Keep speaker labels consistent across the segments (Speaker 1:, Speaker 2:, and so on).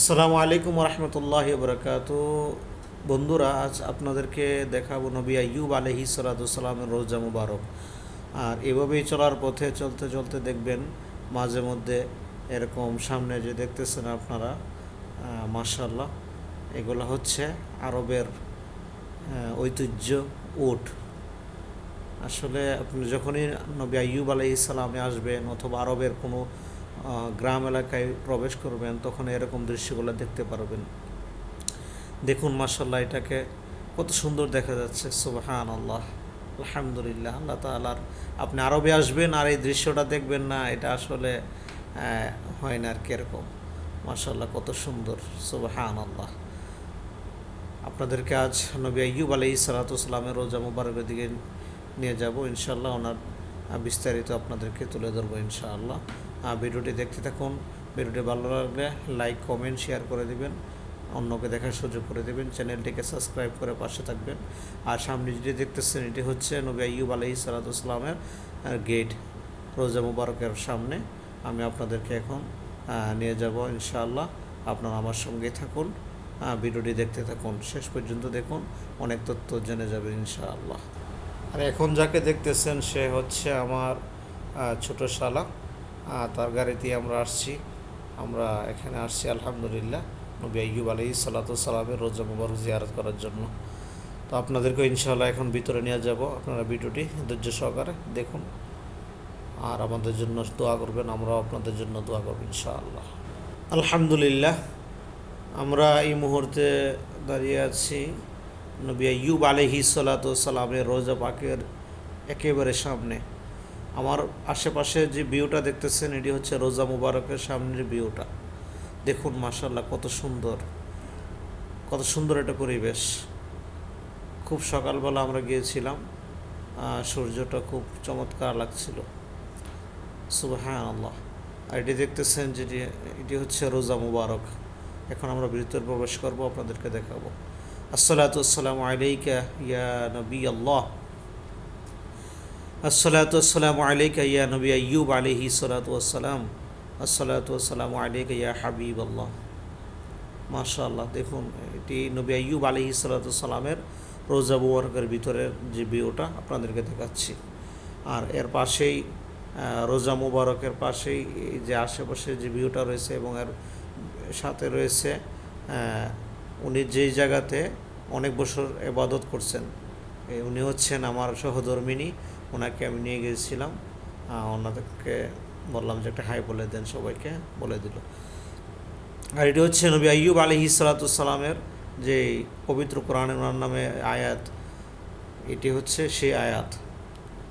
Speaker 1: আসসালামু আলাইকুম রহমতুল্লাহ বরকাত বন্ধুরা, আজ আপনাদেরকে দেখাবো নবী আইয়ুব আলহি সালাতামের রোজা মুবারক। আর এভাবেই চলার পথে চলতে চলতে দেখবেন, মাঝে মধ্যে এরকম সামনে যে দেখতেছেন আপনারা মার্শাল্লাহ এগুলো হচ্ছে আরবের ঐতিহ্য উট। আসলে আপনি যখনই নবী আইয়ুব আলাইহি সালামে আসবেন অথবা আরবের কোনো গ্রাম এলাকায় প্রবেশ করবেন, তখন এরকম দৃশ্যগুলো দেখতে পারবেন। দেখুন মাসাল্লাহ এটাকে কত সুন্দর দেখা যাচ্ছে। সুবাহান আল্লাহ আলহামদুলিল্লাহ, আল্লাহ তালার আপনি আরবে আসবেন আর এই দৃশ্যটা দেখবেন না, এটা আসলে হয় না আর কীরকম মাসাল্লাহ কত সুন্দর সুবাহান আল্লাহ আপনাদেরকে আজ নবী আইয়ুব আলাই সালাতামের রোজা মুবারকের দিকে নিয়ে যাব ইনশাল্লাহ ওনার বিস্তারিত আপনাদেরকে তুলে ধরবো, ইনশাআল্লাহ। ভিডিওটি দেখতে থাকুন। ভিডিওটি ভালো লাগলে লাইক, কমেন্ট, শেয়ার করে দিবেন। অন্যকে দেখার সুযোগ করে দেবেন। চ্যানেলটিকে সাবস্ক্রাইব করে পাশে থাকবেন। আর সামনে যেটি দেখতেছেন, এটি হচ্ছে নবী আইয়ুব আলাই সালাতামের গেট রোজা মুবারকের সামনে। আমি আপনাদেরকে এখন নিয়ে যাব ইনশাআল্লাহ। আপনারা আমার সঙ্গে থাকুন। ভিডিওটি দেখতে থাকুন। শেষ পর্যন্ত দেখুন। অনেক তথ্য জেনে যাবেন ইনশাআল্লাহ। আর এখন যাকে দেখতেছেন, সে হচ্ছে আমার ছোট শালা। তার গাড়িতে আমরা আসছি। আমরা এখানে আসছি, আলহামদুলিল্লাহ। নবী আইয়ুব আলী সালাতামের রোজা মুবারক জিয়ারত করার জন্য। তো আপনাদেরকে ইনশাল্লাহ এখন ভিতরে নিয়ে যাব। আপনারা ভিডিওটি ধৈর্য সহকারে দেখুন। আর আমাদের জন্য দোয়া করবেন, আমরাও আপনাদের জন্য দোয়া করব ইনশাআল্লাহ। আলহামদুলিল্লাহ, আমরা এই মুহূর্তে দাঁড়িয়ে আছি। নবী আইয়ুব আলহি সালামের রোজা পাকের একেবারে সামনে। আমার আশেপাশে যে ভিউটা দেখতেছেন, এটি হচ্ছে রোজা মুবারকের সামনের ভিউটা। দেখুন মাসাল্লাহ কত সুন্দর। কত সুন্দর একটা পরিবেশ। খুব সকালবেলা আমরা গিয়েছিলাম সূর্যটা খুব চমৎকার লাগছিল। সুবাহান আল্লাহ আর এটি দেখতেছেন যেটি এটি হচ্ছে রোজা মুবারক। এখন আমরা ভিতরে প্রবেশ করব, আপনাদেরকে দেখাবো। আসসালাতু আসসালামু আলাইকা ইয়া নবী আল্লাহ। আসসালাতু আসসালামু আলাইকা ইয়া নবী আইয়ুব আলাইহি সালাতু আসসালাম আসসালাতু আসসালামু আলাইকা ইয়া হাবিব আল্লাহ মাশাআল্লাহ, দেখুন, এটি নবী আইয়ুব আলাইহি সালাতু রোজা মুবারকের ভিতরের যে ভিউটা আপনাদেরকে দেখাচ্ছি। আর এর পাশেই রোজা মুবারকের পাশেই যে আশেপাশে যে ভিউটা রয়েছে এবং এর সাথে রয়েছে উনি যেই জায়গাতে অনেক বছর এবাদত করছেন উনি হচ্ছেন আমার সহধর্মিনী ওনাকে আমি নিয়ে গিয়েছিলাম ওনাদেরকে বললাম যে একটা হাই বলে দেন সবাইকে, বলে দিল। আর এটি হচ্ছে নবী আইয়ুব আলহি সালাতামের যে পবিত্র কোরআন ওনার নামে আয়াত, এটি হচ্ছে সেই আয়াত।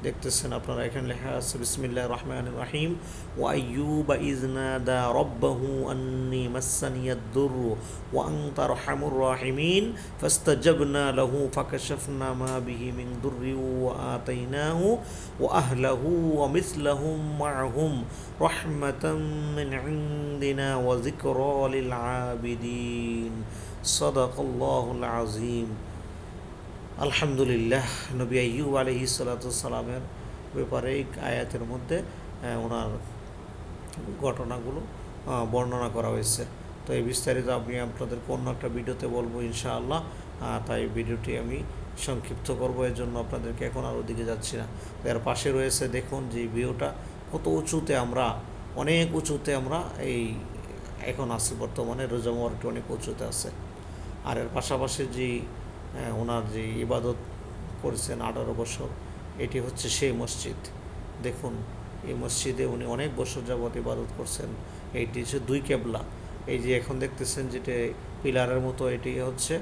Speaker 1: দেখতেছেন আপনারা এখানে লেখা আছে বিসমিল্লাহ রহমান রাহিম ও আইয়ুব ইজনাদা রব্বাহু আন্নি মাসানিয়াদ-দুর ওয়া আনতা আরহামুর রাহিমিন ফাস্তাজাবনা লাহু ফাকাশাফনা মা বিহি মিন দুররি ওয়া আতাইনাহু ওয়া আহলাহু ওয়া মিসলাহুম মা'হুম রাহমাতাম মিন ইনদিনা ওয়া যিকরা লিল আবিদিন সাদাকাল্লাহুল আযীম আলহামদুলিল্লাহ, নবী আইয়ুব আলহি সালামের ব্যাপারে এই আয়াতের মধ্যে ওনার ঘটনাগুলো বর্ণনা করা হয়েছে। তো এই বিস্তারিত আমি আপনাদেরকে অন্য একটা ভিডিওতে বলব ইনশাআল্লাহ। তাই ভিডিওটি আমি সংক্ষিপ্ত করব এর জন্য আপনাদেরকে এখন আর ওদিকে যাচ্ছি না। এর পাশে রয়েছে, দেখুন যে ভিউটা কত উঁচুতে আমরা, অনেক উঁচুতে আমরা এই, এখন আছি বর্তমানে রোজামোয়ারটি অনেক উঁচুতে আছে। আর এর পাশাপাশি যে আহ, ওনার যে ইবাদত করেছেন আঠারো বছর এটি হচ্ছে সেই মসজিদ। দেখুন এই মসজিদে উনি অনেক বছর যাবৎ ইবাদত করছেন। এইটি হচ্ছে দুই কেবলা। এই যে এখন দেখতেছেন যেটা পিলারের মতো এটি হচ্ছে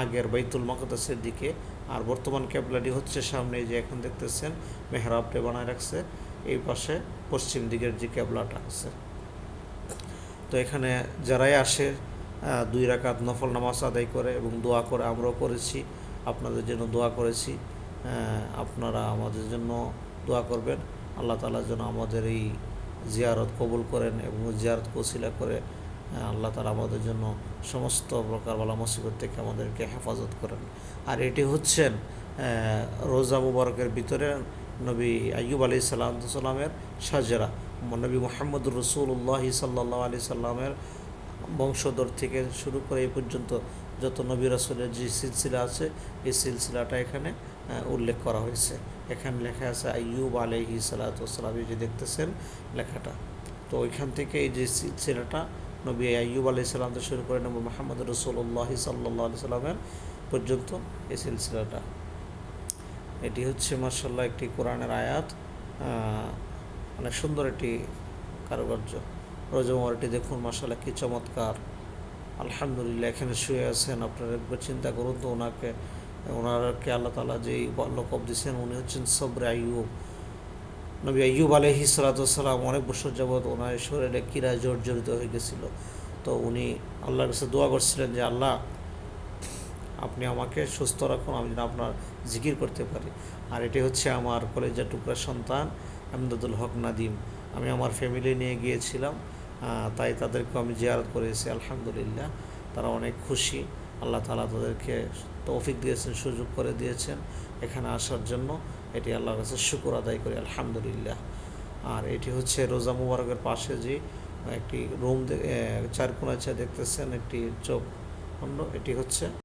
Speaker 1: আগের বাইতুল মকদাসের দিকে। আর বর্তমান কেবলাটি হচ্ছে সামনে যে এখন দেখতেছেন মেহরাবটে বানায় রাখছে। এই পাশে পশ্চিম দিকের যে কেবলাটা আছে। তো এখানে যারাই আসে দুই রাকাত নফল নামাজ আদায় করে এবং দোয়া করে আমরাও করেছি। আপনাদের জন্য দোয়া করেছি। আপনারা আমাদের জন্য দোয়া করবেন। আল্লাহ তালা যেন আমাদের এই জিয়ারত কবুল করেন এবং জিয়ারত কসিলা করে আল্লাহ তালা আমাদের জন্য সমস্ত প্রকার বালা মুসিবত থেকে আমাদেরকে হেফাজত করেন। আর এটি হচ্ছেন রোজা মুবারকের ভিতরে নবী আইয়ুব আলি সাল্লাম সাল্লামের সাজেরা। নবী মোহাম্মদ রসুল্লাহ সাল্লাহ আলি সাল্লামের বংশধর থেকে শুরু করে এই পর্যন্ত যত নবী রাসুলের যে সিলসিলা আছে, এই সিলসিলাটা এখানে উল্লেখ করা হয়েছে। এখানে লেখা আছে, আইয়ুব আলহি সালাতাম যে দেখতেছেন লেখাটা। তো ওইখান থেকে এই যে সিলসিলাটা নবী আইয়ুব আলহি সাল্লাম থেকে শুরু করে নবী মোহাম্মদ রসুল্লাহ সাল্লাহ আলি সাল্লামের পর্যন্ত এই সিলসিলাটা। এটি হচ্ছে মার্শাল্লাহ একটি কোরআনের আয়াত অনেক সুন্দর একটি কারুকার্য। রোজমারটি দেখুন মার্শাল্লাহ কি চমৎকার। আলহামদুলিল্লাহ, এখানে শুয়ে আছেন। আপনারা একবার চিন্তা করুন তো ওনাকে, ওনারকে আল্লাহ তালা যেই লকব দিয়েছেন, উনি হচ্ছেন সবরে আইয়ুব। নবী আইয়ুব আলহি সালাতাম অনেক বছর যাবৎ ওনার শরীরে কিরা জর্জরিত হয়ে গেছিল। তো উনি আল্লাহর কাছে দোয়া করছিলেন যে, আল্লাহ, আপনি আমাকে সুস্থ রাখুন, আমি যেন আপনার জিকির করতে পারি। আর এটি হচ্ছে আমার কলেজের টুকরা সন্তান আমদাদুল হক নাদিম। আমি আমার ফ্যামিলি নিয়ে গিয়েছিলাম। তাই তাদেরকে আমি জিয়ারত করেছি, আলহামদুলিল্লাহ। তারা অনেক খুশি। আল্লাহ তালা তাদেরকে তৌফিক দিয়েছেন, সুযোগ করে দিয়েছেন এখানে আসার জন্য। এটি আল্লাহর কাছে শুকুর আদায় করি, আলহামদুলিল্লাহ। আর এটি হচ্ছে রোজা মুবারকের পাশে যে একটি রুম চার কোনায় দেখতেছেন, একটি চোখ অন্য, এটি হচ্ছে